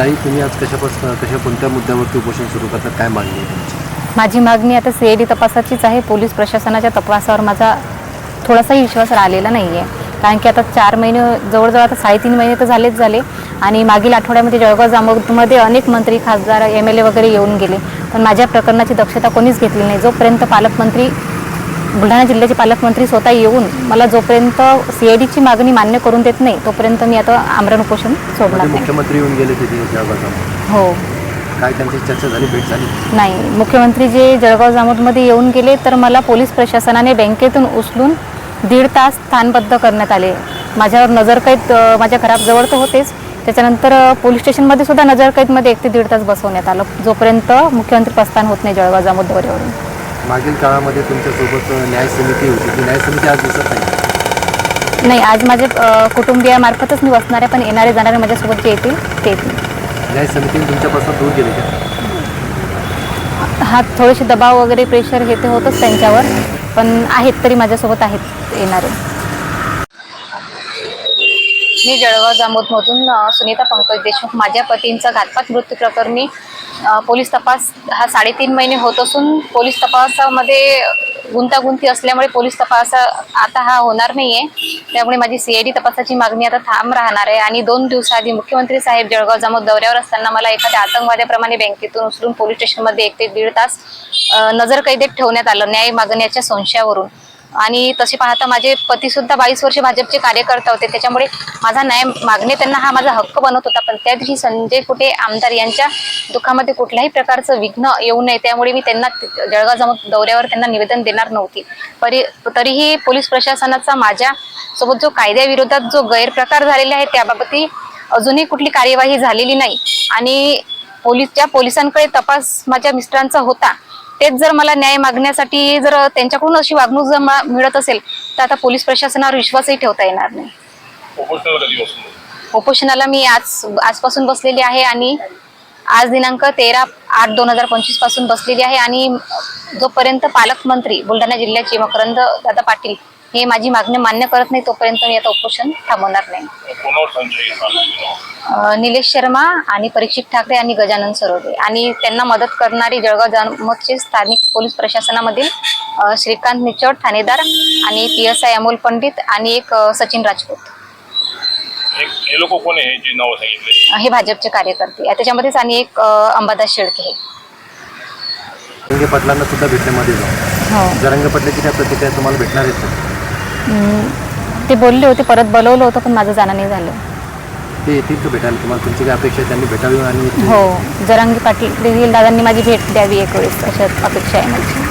ताई तुम्ही आज कशापासून कशा कोणत्या मुद्द्यावरती उपोषण सुरू करतात? काय मागणी आहे तुमची? माझी मागणी आता सी आय डी तपासाचीच आहे. पोलीस प्रशासनाच्या तपासावर माझा थोडासाही विश्वास राहिलेला नाही आहे कारण की आता चार महिने जवळजवळ आता साडेतीन महिने तर झालेच झाले. आणि मागील आठवड्यामध्ये जळगाव जामोदमध्ये अनेक मंत्री खासदार एम एल ए वगैरे येऊन गेले. पण माझ्या प्रकरणाची दक्षता कोणीच घेतली नाही. जोपर्यंत पालकमंत्री बुलढाणा जिल्ह्याचे पालकमंत्री स्वतः येऊन मला जोपर्यंत सी आय डीची मागणी मान्य करून देत नाही तोपर्यंत मी आता आमरण उपोषण सोडणार मध्ये नाही. मुख्यमंत्री येऊन गेले हो. काय त्यांची चर्चा झाली भेट झाली? नाही मुख्यमंत्री जे जळगाव जामोदमध्ये येऊन गेले तर मला पोलीस प्रशासनाने बँकेतून उचलून दीड तास स्थानबद्ध करण्यात आले. माझ्यावर नजरकैद माझ्या घराजवळ तर होतेच. त्याच्यानंतर पोलीस स्टेशनमध्ये सुद्धा नजरकैदमध्ये एक ते दीड तास बसवण्यात आलं. जोपर्यंत मुख्यमंत्री प्रस्थान होत नाही जळगाव जामोद दौऱ्यावरून मागील काळामध्ये तुमच्यासोबत न्याय समिती होती. ती न्याय समिती आज दिसत नाही. नाही आज माझे अ, कुटुंबियामार्फतच मी बसणारे पण येणारे जाणारे माझ्यासोबत जे येतील ते येतील. न्याय समितीने तुमच्यापासून दूर गेले का? हा थोडेसे दबाव वगैरे प्रेशर हे ते होतच त्यांच्यावर पण आहेत तरी माझ्यासोबत आहेत येणारे. मी जळगाव जामोदमधून सुनीता पंकज देशमुख माझ्या पतींचा घातपात मृत्यू प्रकरणी पोलीस तपास हा साडेतीन महिने होत असून पोलीस तपासामध्ये गुंतागुंती असल्यामुळे पोलीस तपास आता हा होणार नाही आहे त्यामुळे माझी सीआयडी तपासाची मागणी आता थांब राहणार आहे आणि दोन दिवसाआधी मुख्यमंत्री साहेब जळगाव जामोद दौऱ्यावर असताना मला एखाद्या आतंकवाद्याप्रमाणे बँकेतून उचलून पोलीस स्टेशनमध्ये एक ते दीड तास नजरकैदेत ठेवण्यात आलं. न्याय मागण्याच्या संशयावरून. आणि तसे पाहता माझे पती सुद्धा बावीस वर्ष भाजपचे कार्यकर्ता होते. त्याच्यामुळे माझा न्याय मागणे त्यांना हा माझा हक्क बनत होता. पण त्या दिवशी संजय कुटे आमदार यांच्या दुःखामध्ये कुठल्याही प्रकारचं विघ्न येऊ नये. त्यामुळे मी त्यांना जळगाव जमत दौऱ्यावर त्यांना निवेदन देणार नव्हती. परी तरीही पोलीस प्रशासनाचा माझ्या सोबत जो कायद्याविरोधात जो गैरप्रकार झालेले आहे त्याबाबतही अजूनही कुठली कार्यवाही झालेली नाही. आणि पोलीस ज्या पोलिसांकडे तपास माझ्या मिस्टरांचा होता तेच जर मला न्याय मागण्यासाठी जर त्यांच्याकडून अशी वागणूक जर मिळत असेल तर आता पोलीस प्रशासनावर विश्वासही ठेवता येणार नाही. उपोषणाला मी आज आजपासून बसलेली आहे आणि आज दिनांक तेरा आठ दोन हजार पंचवीसपासून बसलेली आहे आणि जोपर्यंत पालकमंत्री बुलढाणा जिल्ह्याचे मकरंद दादा पाटील हे माझी मागणी मान्य करत नाही तोपर्यंत मी आता उपोषण थांबवणार नाही. निलेश शर्मा आणि परीक्षित ठाकरे आणि गजानन सरोदे. आणि त्यांना मदत करणारी जळगाव जामोदचे स्थानिक पोलीस प्रशासनामधील श्रीकांत निचोड ठाणेदार आणि P S I Amol Pandit आणि एक सचिन राजपूत. हे हे लोक कोण आहे? जे नाव सांगितले. हे भाजपचे कार्यकर्ते. आहे. त्याच्यामध्येच आणि एक अंबादास शेळके हे. जरंगे पाटलांना सुद्धा भेटण्यामध्ये जाऊ. हो. जरंगे पाटलाची काय प्रतिक्रिया तुम्हाला भेटणार? हम्म, ते बोलले होते परत बोलवलं होतं पण माझं जाणं नाही झालं. ते येतील का भेटायला? तुम्हाला तुमची काय अपेक्षा आहे? त्यांनी भेटावी आणि हो. जरांगी पाटील देखील दादांनी माझी भेट द्यावी एक वेळेस अशा अपेक्षा आहे माझी.